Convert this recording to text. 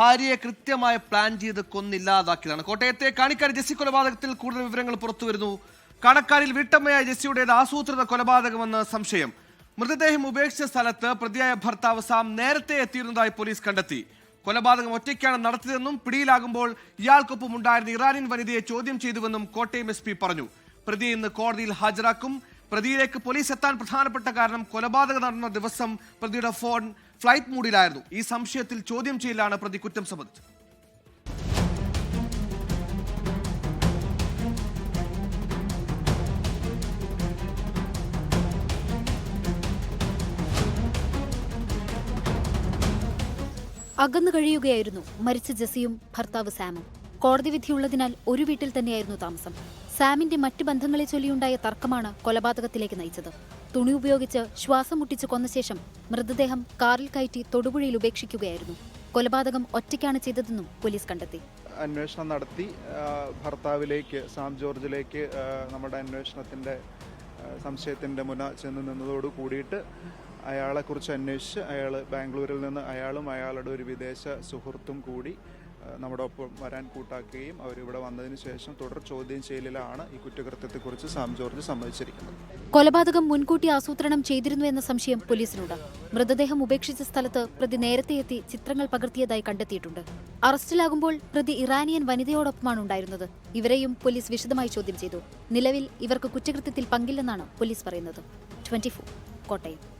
ഭാര്യയെ കൃത്യമായി പ്ലാൻ ചെയ്ത് കൊന്നില്ലാതാക്കിയതാണ്. കോട്ടയത്തെ കാണിക്കാരി ജെസ്സി കൊലപാതകത്തിൽ കൂടുതൽ വിവരങ്ങൾ പുറത്തു വരുന്നു കണക്കാരിൽ വീട്ടമ്മയായ ജെസ്സിയുടേത് ആസൂത്രിത കൊലപാതകമെന്ന് സംശയം. മൃതദേഹം ഉപേക്ഷിച്ച സ്ഥലത്ത് പ്രതിയായ ഭർത്താവ് സാം നേരത്തെ എത്തിയിരുന്നതായി പോലീസ് കണ്ടെത്തി. കൊലപാതകം ഒറ്റയ്ക്കാണ് നടത്തിയതെന്നും പിടിയിലാകുമ്പോൾ ഇയാൾക്കൊപ്പം ഉണ്ടായിരുന്ന ഇറാനിയൻ വനിതയെ ചോദ്യം ചെയ്തുവെന്നും കോട്ടയം എസ് പറഞ്ഞു. പ്രതി ഇന്ന് കോടതിയിൽ ഹാജരാക്കും. പ്രതിയിലേക്ക് പോലീസ് എത്താൻ പ്രധാനപ്പെട്ട കാരണം കൊലപാതകം നടന്ന ദിവസം പ്രതിയുടെ ഫോൺ ഫ്ലൈറ്റ് മൂഡിലായിരുന്നു ഈ സംശയത്തിൽ ചോദ്യം ചെയ്യലാണ് പ്രതി കുറ്റം സമ്മതിച്ചത്. അകന്നു കഴിയുകയായിരുന്നു മരിച്ച ജെസിയും ഭർത്താവ് സാമും. കോടതി വിധിയുള്ളതിനാൽ ഒരു വീട്ടിൽ തന്നെയായിരുന്നു താമസം. സാമിന്റെ മറ്റ് ബന്ധങ്ങളെ ചൊല്ലിയുണ്ടായ തർക്കമാണ് കൊലപാതകത്തിലേക്ക് നയിച്ചത്. തുണി ഉപയോഗിച്ച് ശ്വാസം മുട്ടിച്ച് കൊന്ന ശേഷം മൃതദേഹം കാറിൽ കയറ്റി തൊടുപുഴയിൽ ഉപേക്ഷിക്കുകയായിരുന്നു. കൊലപാതകം ഒറ്റയ്ക്കാണ് ചെയ്തതെന്നും പോലീസ് കണ്ടെത്തി. അന്വേഷണം നടത്തി. ഭർത്താവിലേക്ക് സാം ജോർജിലേക്ക് നമ്മുടെ അന്വേഷണത്തിന്റെ സംശയത്തിന്റെ മുന ചെന്ന് നിന്നതോട് കൂടിയിട്ട് അയാളെക്കുറിച്ച് അന്വേഷിച്ച് അയാൾ ബാംഗ്ലൂരിൽ നിന്ന് അയാളും അയാളുടെ ഒരു വിദേശ സുഹൃത്തും കൂടി നമ്മുടെ ഒപ്പം വരാൻ കൂട്ടാക്കുകയും അവരിവിടെ വന്നതിന് ശേഷം തുടർ ചോദ്യം ചെയ്യലിലാണ് ഈ കുറ്റകൃത്യത്തെക്കുറിച്ച് സാം ജോർജ് സമ്മതിച്ചിരിക്കുന്നത്. കൊലപാതകം മുൻകൂട്ടി ആസൂത്രണം ചെയ്തിരുന്നു എന്ന സംശയം പോലീസിനുണ്ട് മൃതദേഹം ഉപേക്ഷിച്ച സ്ഥലത്ത് പ്രതി നേരത്തെ എത്തി ചിത്രങ്ങൾ പകർത്തിയതായി കണ്ടെത്തിയിട്ടുണ്ട്. അറസ്റ്റിലാകുമ്പോൾ പ്രതി ഇറാനിയൻ വനിതയോടൊപ്പമാണ് ഉണ്ടായിരുന്നത്. ഇവരെയും പോലീസ് വിശദമായി ചോദ്യം ചെയ്തു. നിലവിൽ ഇവർക്ക് കുറ്റകൃത്യത്തിൽ പങ്കില്ലെന്നാണ് പോലീസ് പറയുന്നത്. ട്വന്റി കോട്ടയം.